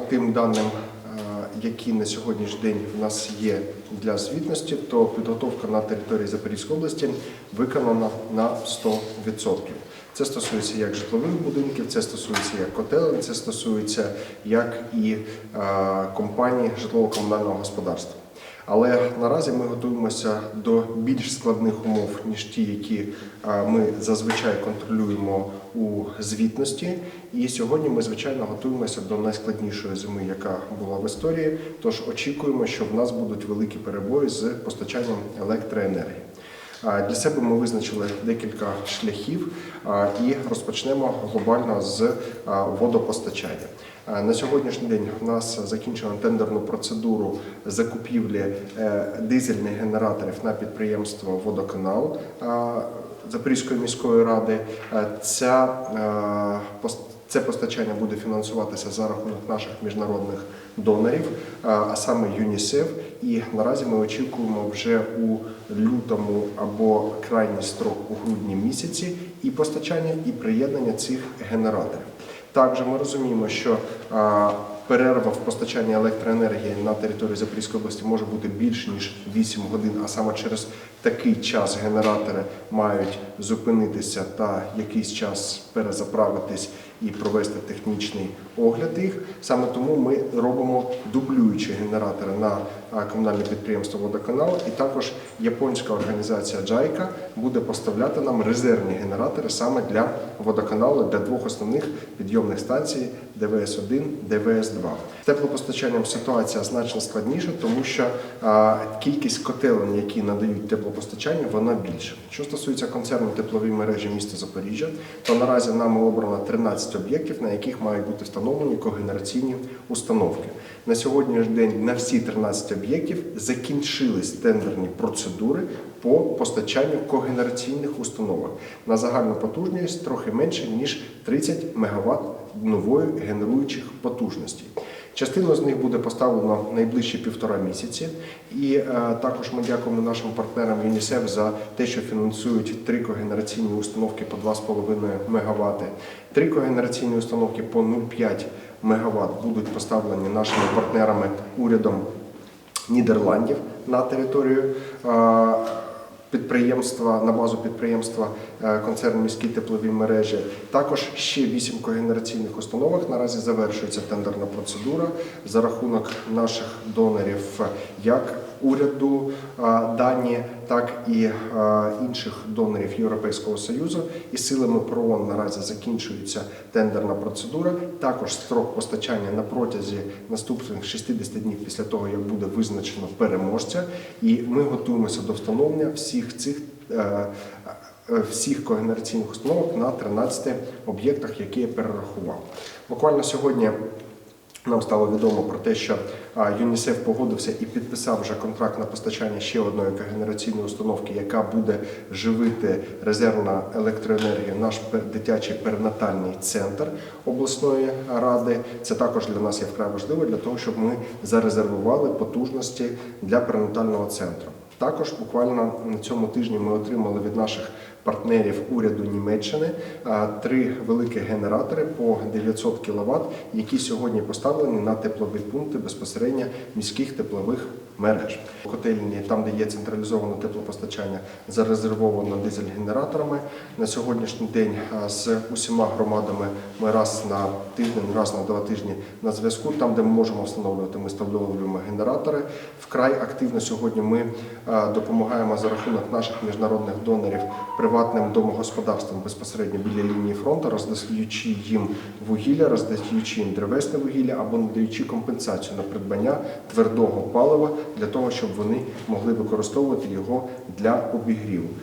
тим даним, е, які на сьогоднішній день в нас є для звітності, то підготовка на території Запорізької області виконана на 100%. Це стосується як житлових будинків, це стосується як котелень, це стосується як і е, компаній житлово-комунального господарства. Але наразі ми готуємося до більш складних умов, ніж ті, які ми зазвичай контролюємо у звітності. І сьогодні ми, звичайно, готуємося до найскладнішої зими, яка була в історії. Тож очікуємо, що в нас будуть великі перебої з постачанням електроенергії. Для себе ми визначили декілька шляхів і розпочнемо глобально з водопостачання. На сьогоднішній день в нас закінчено тендерну процедуру закупівлі е, дизельних генераторів на підприємство Водоканал Запорізької міської ради. Ця е, це постачання буде фінансуватися за рахунок наших міжнародних донорів, а саме ЮНІСЕФ. І наразі ми очікуємо вже у лютому або крайній строк у грудні місяці і постачання, і приєднання цих генераторів. Також ми розуміємо, що перерва в постачанні електроенергії на території Запорізької області може бути більш ніж 8 годин, а саме через такий час генератори мають зупинитися та якийсь час перезаправитись і провести технічний огляд їх. Саме тому ми робимо дублюючі генератори на комунальне підприємство Водоканал, і також японська організація JICA буде поставляти нам резервні генератори саме для водоканалу для двох основних підйомних станцій ДВС-1, ДВС-2. З теплопостачанням ситуація значно складніша, тому що а, кількість котелень, які надають теплопостачання, вона більша. Що стосується концерну теплові мережі міста Запоріжжя, то наразі нами обрано 13 об'єктів, на яких мають бути встановлені когенераційні установки. На сьогоднішній день на всі 13 об'єктів закінчились тендерні процедури по постачанню когенераційних установок на загальну потужність трохи менше ніж 30 МВт нової генеруючих потужностей. Частину з них буде поставлено найближчі півтора місяці, і е, також ми дякуємо нашим партнерам ЮНІСЕФ за те, що фінансують три когенераційні установки по 2,5 МВт. Три когенераційні установки по 0,5 МВт будуть поставлені нашими партнерами урядом Нідерландів на територію. Е, Підприємства на базу підприємства е, концерну міські теплові мережі. Також ще вісім когенераційних установок. Наразі завершується тендерна процедура за рахунок наших донорів, як уряду е, Данії, так і е, інших донорів Європейського союзу. І силами ПРООН наразі закінчується тендерна процедура. Також строк постачання на протязі наступних 60 днів після того, як буде визначено переможця, і ми готуємося до встановлення всіх цих. е, е, Всіх когенераційних установок на 13 об'єктах, які я перерахував. Буквально сьогодні нам стало відомо про те, що ЮНІСЕФ погодився і підписав вже контракт на постачання ще одної когенераційної установки, яка буде живити резервна електроенергію наш дитячий перинатальний центр обласної ради. Це також для нас є вкрай важливо для того, щоб ми зарезервували потужності для перинатального центру. Також буквально на цьому тижні ми отримали від наших партнерів уряду Німеччини три великі генератори по 900 кВт, які сьогодні поставлені на теплові пункти безпосередньо міських теплових мереж. Котельні, там, де є централізоване теплопостачання, зарезервовано дизель-генераторами. На сьогоднішній день з усіма громадами ми раз на тиждень, раз на два тижні на зв'язку. Там, де ми можемо встановлювати, ми встановлюємо генератори. Вкрай активно сьогодні ми допомагаємо за рахунок наших міжнародних донорів приватним домогосподарствам безпосередньо біля лінії фронту, роздаючи їм вугілля, роздаючи їм древесне вугілля або надаючи компенсацію на придбання твердого палива для того, щоб вони могли використовувати його для обігріву.